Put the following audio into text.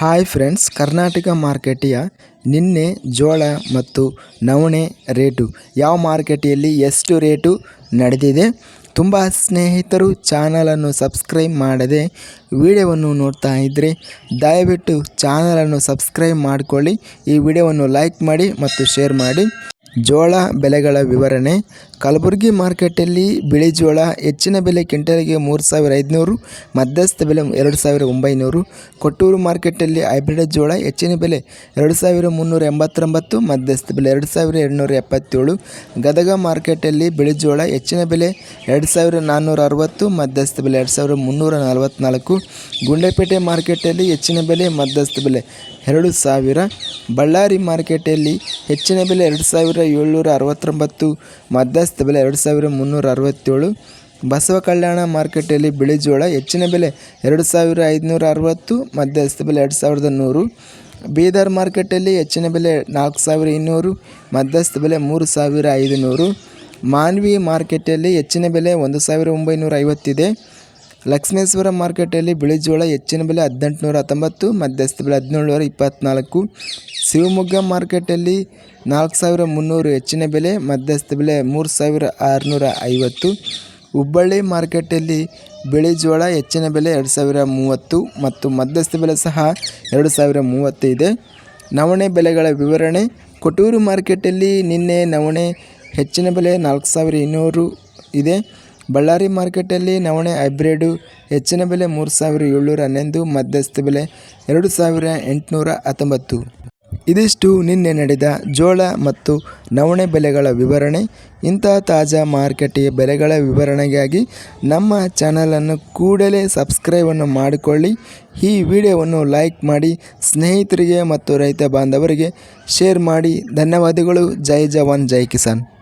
Hi friends, Karnataka ಮಾರ್ಕೆಟಿಯ ನಿನ್ನೆ ಜೋಳ ಮತ್ತು ನವಣೆ ರೇಟು. ಯಾವ ಮಾರ್ಕೆಟಿಯಲ್ಲಿ ಎಷ್ಟು ರೇಟು ನಡೆದಿದೆ? ತುಂಬ ಸ್ನೇಹಿತರು ಚಾನಲನ್ನು ಸಬ್ಸ್ಕ್ರೈಬ್ ಮಾಡದೆ ವಿಡಿಯೋವನ್ನು ನೋಡ್ತಾ ಇದ್ದರೆ ದಯವಿಟ್ಟು ಚಾನಲನ್ನು ಸಬ್ಸ್ಕ್ರೈಬ್ ಮಾಡಿಕೊಳ್ಳಿ. ಈ ವಿಡಿಯೋವನ್ನು ಲೈಕ್ ಮಾಡಿ ಮತ್ತು ಶೇರ್ ಮಾಡಿ. ಜೋಳ ಬೆಲೆಗಳ ವಿವರಣೆ. ಕಲಬುರಗಿ ಮಾರ್ಕೆಟಲ್ಲಿ ಬಿಳಿ ಜೋಳ ಹೆಚ್ಚಿನ ಬೆಲೆ ಕ್ವಿಂಟಲ್ಗೆ ಮೂರು ಸಾವಿರ ಐದುನೂರು, ಮಧ್ಯಸ್ಥ ಬೆಲೆ ಎರಡು ಸಾವಿರ ಒಂಬೈನೂರು. ಕೊಟ್ಟೂರು ಮಾರ್ಕೆಟಲ್ಲಿ ಹೈಬ್ರಿಡ್ ಜೋಳ ಹೆಚ್ಚಿನ ಬೆಲೆ ಎರಡು ಸಾವಿರ ಮುನ್ನೂರ ಎಂಬತ್ತೊಂಬತ್ತು, ಮಧ್ಯಸ್ಥ ಬೆಲೆ ಎರಡು ಸಾವಿರ ಎರಡುನೂರ ಎಪ್ಪತ್ತೇಳು. ಗದಗ ಮಾರ್ಕೆಟಲ್ಲಿ ಬಿಳಿ ಜೋಳ ಹೆಚ್ಚಿನ ಬೆಲೆ ಎರಡು ಸಾವಿರ ನಾನ್ನೂರ ಅರವತ್ತು, ಮಧ್ಯಸ್ಥ ಬೆಲೆ ಎರಡು ಸಾವಿರ ಮುನ್ನೂರ ನಲವತ್ತ್ನಾಲ್ಕು ಗುಂಡೆಪೇಟೆ ಮಾರ್ಕೆಟಲ್ಲಿ ಹೆಚ್ಚಿನ ಬೆಲೆ ಮಧ್ಯಸ್ಥ ಬೆಲೆ ಎರಡು ಸಾವಿರ. ಬಳ್ಳಾರಿ ಮಾರ್ಕೆಟಲ್ಲಿ ಹೆಚ್ಚಿನ ಬೆಲೆ ಎರಡು ಸಾವಿರ ಏಳ್ನೂರ ಅರವತ್ತೊಂಬತ್ತು, ಮಧ್ಯಸ್ಥ ಬೆಲೆ ಎರಡು ಸಾವಿರ ಮುನ್ನೂರ ಅರವತ್ತೇಳು, ಬಸವ ಕಲ್ಯಾಣ ಮಾರ್ಕೆಟಲ್ಲಿ ಬಿಳಿ ಜೋಳ, ಹೆಚ್ಚಿನ ಬೆಲೆ ಎರಡು ಸಾವಿರ ಐದುನೂರ ಅರವತ್ತು, ಮಧ್ಯಸ್ಥ ಬೆಲೆ ಎರಡು ಸಾವಿರದ ನೂರು, ಬೀದರ್ ಮಾರ್ಕೆಟಲ್ಲಿ ಹೆಚ್ಚಿನ ಬೆಲೆ ನಾಲ್ಕು ಸಾವಿರ ಇನ್ನೂರು, ಮಧ್ಯಸ್ಥ ಬೆಲೆ ಮೂರು ಸಾವಿರ ಐದುನೂರು, ಮಾನ್ವಿ ಮಾರ್ಕೆಟಲ್ಲಿ ಹೆಚ್ಚಿನ ಬೆಲೆ ಒಂದು ಸಾವಿರ ಒಂಬೈನೂರ ಐವತ್ತಿದೆ. ಲಕ್ಷ್ಮೇಶ್ವರ ಮಾರ್ಕೆಟಲ್ಲಿ ಬಿಳಿ ಜೋಳ ಹೆಚ್ಚಿನ ಬೆಲೆ ಹದಿನೆಂಟುನೂರ ಹತ್ತೊಂಬತ್ತು, ಮಧ್ಯಸ್ಥ ಬೆಲೆ ಹದಿನೇಳುನೂರ ಇಪ್ಪತ್ತ್ನಾಲ್ಕು ಶಿವಮೊಗ್ಗ ಮಾರ್ಕೆಟಲ್ಲಿ ನಾಲ್ಕು ಸಾವಿರ ಮುನ್ನೂರು ಹೆಚ್ಚಿನ ಬೆಲೆ, ಮಧ್ಯಸ್ಥ ಬೆಲೆ ಮೂರು ಸಾವಿರ ಆರುನೂರ ಐವತ್ತು. ಹುಬ್ಬಳ್ಳಿ ಮಾರ್ಕೆಟಲ್ಲಿ ಬಿಳಿ ಜೋಳ ಹೆಚ್ಚಿನ ಬೆಲೆ ಎರಡು ಸಾವಿರ ಮೂವತ್ತು ಮತ್ತು ಮಧ್ಯಸ್ಥ ಬೆಲೆ ಸಹ ಎರಡು ಸಾವಿರ ಮೂವತ್ತು ಇದೆ. ನವಣೆ ಬೆಲೆಗಳ ವಿವರಣೆ. ಕೊಟ್ಟೂರು ಮಾರ್ಕೆಟಲ್ಲಿ ನಿನ್ನೆ ನವಣೆ ಹೆಚ್ಚಿನ ಬೆಲೆ ನಾಲ್ಕು ಸಾವಿರ ಇನ್ನೂರು ಇದೆ. ಬಳ್ಳಾರಿ ಮಾರ್ಕೆಟಲ್ಲಿ ನವಣೆ ಹೈಬ್ರಿಡು, ಹೆಚ್ಚಿನ ಬೆಲೆ ಮೂರು ಸಾವಿರ ಏಳ್ನೂರ ಹನ್ನೊಂದು, ಮಧ್ಯಸ್ಥ ಬೆಲೆ ಎರಡು ಸಾವಿರ ಎಂಟುನೂರ ಹತ್ತೊಂಬತ್ತು. ಇದಿಷ್ಟು ನಿನ್ನೆ ನಡೆದ ಜೋಳ ಮತ್ತು ನವಣೆ ಬೆಲೆಗಳ ವಿವರಣೆ. ಇಂತಹ ತಾಜಾ ಮಾರುಕಟ್ಟೆಯ ಬೆಲೆಗಳ ವಿವರಣೆಗಾಗಿ ನಮ್ಮ ಚಾನಲನ್ನು ಕೂಡಲೇ ಸಬ್ಸ್ಕ್ರೈಬನ್ನು ಮಾಡಿಕೊಳ್ಳಿ. ಈ ವಿಡಿಯೋವನ್ನು ಲೈಕ್ ಮಾಡಿ, ಸ್ನೇಹಿತರಿಗೆ ಮತ್ತು ರೈತ ಬಾಂಧವರಿಗೆ ಶೇರ್ ಮಾಡಿ. ಧನ್ಯವಾದಗಳು. ಜೈ ಜವಾನ್, ಜೈ ಕಿಸಾನ್.